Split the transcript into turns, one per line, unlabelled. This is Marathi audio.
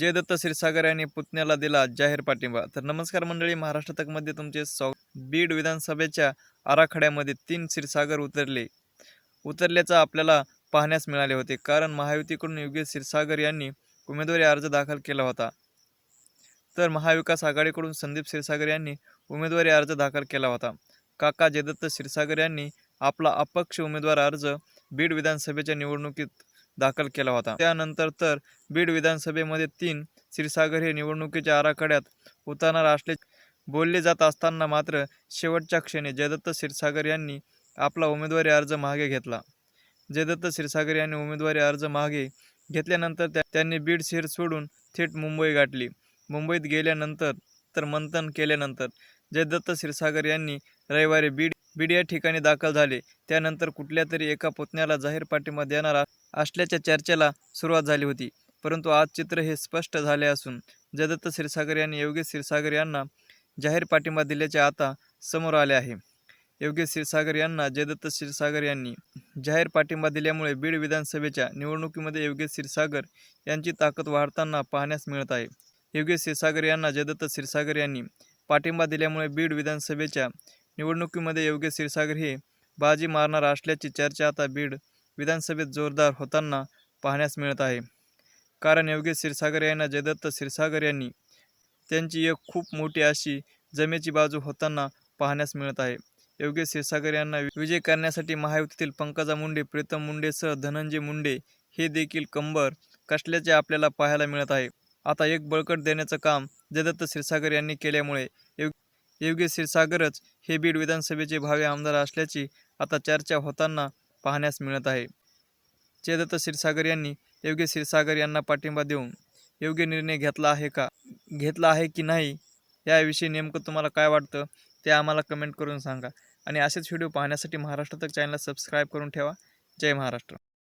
जयदत्त क्षीरसागर यांनी पुतण्याला दिला जाहीर पाठिंबा. तर नमस्कार मंडळी महाराष्ट्र तकमध्ये तुमचे स्वागत. बीड विधानसभेच्या आराखड्यामध्ये तीन क्षीरसागर उतरले. उतरल्याचं आपल्याला पाहण्यास मिळाले होते. कारण महायुतीकडून योगेश क्षीरसागर यांनी उमेदवारी अर्ज दाखल केला होता. तर महाविकास आघाडीकडून संदीप क्षीरसागर यांनी उमेदवारी अर्ज दाखल केला होता. काका जयदत्त क्षीरसागर यांनी आपला अपक्ष उमेदवार अर्ज बीड विधानसभेच्या निवडणुकीत दाखल केला होता. त्यानंतर तर बीड विधानसभेमध्ये तीन क्षीरसागर हे निवडणुकीच्या आराखड्यात उतरणार असले बोलले जात असताना मात्र शेवटच्या क्षणी जयदत्त क्षीरसागर यांनी आपला उमेदवारी अर्ज मागे घेतला. जयदत्त क्षीरसागर यांनी उमेदवारी अर्ज मागे घेतल्यानंतर त्या त्यांनी बीड शहर सोडून थेट मुंबई गाठली. मुंबईत गेल्यानंतर तर मंथन केल्यानंतर जयदत्त क्षीरसागर यांनी रविवारी बीड बीड या ठिकाणी दाखल झाले. त्यानंतर कुठल्या तरी एका पुतण्याला जाहीर पाठिंबा देणारा असल्याच्या चर्चेला सुरुवात झाली होती. परंतु आज चित्र हे स्पष्ट झाले असून जदत्त क्षीरसागर यांनी योगेश क्षीरसागर यांना जाहीर पाठिंबा दिल्याचे आता समोर आले आहे. योगेश क्षीरसागर यांना जयदत्त क्षीरसागर यांनी जाहीर पाठिंबा दिल्यामुळे बीड विधानसभेच्या निवडणुकीमध्ये योगेश क्षीरसागर यांची ताकद वाढताना पाहण्यास मिळत आहे. योगेश क्षीरसागर यांना जयदत्त क्षीरसागर यांनी पाठिंबा दिल्यामुळे बीड विधानसभेच्या निवडणुकीमध्ये योगेश क्षीरसागर हे बाजी मारणार असल्याची चर्चा आता बीड विधानसभेत जोरदार होताना पाहण्यास मिळत आहे. कारण योगेश क्षीरसागर यांना जयदत्त क्षीरसागर यांनी त्यांची एक खूप मोठी अशी जमेची बाजू होताना पाहण्यास मिळत आहे. योगेश क्षीरसागर यांना विजय करण्यासाठी महायुतीतील पंकजा मुंडे प्रीतम मुंडेसह धनंजय मुंडे हे देखील कंबर कसल्याचे आपल्याला पाहायला मिळत आहे. आता एक बळकट देण्याचं काम जयदत्त क्षीरसागर यांनी केल्यामुळे योग योगेश क्षीरसागरच हे बीड विधानसभेचे भावे आमदार असल्याची आता चर्चा होताना पाहण्यास मिळत आहे. जयदत्त क्षीरसागर यांनी योग्य क्षीरसागर यांना पाठिंबा देऊन योग्य निर्णय घेतला आहे का? घेतला आहे की नाही? याविषयी नेमकं तुम्हाला काय वाटतं? ते आम्हाला कमेंट करून सांगा. आणि असेच व्हिडिओ पाहण्यासाठी महाराष्ट्र तक चॅनलला सबस्क्राईब करून ठेवा. जय महाराष्ट्र.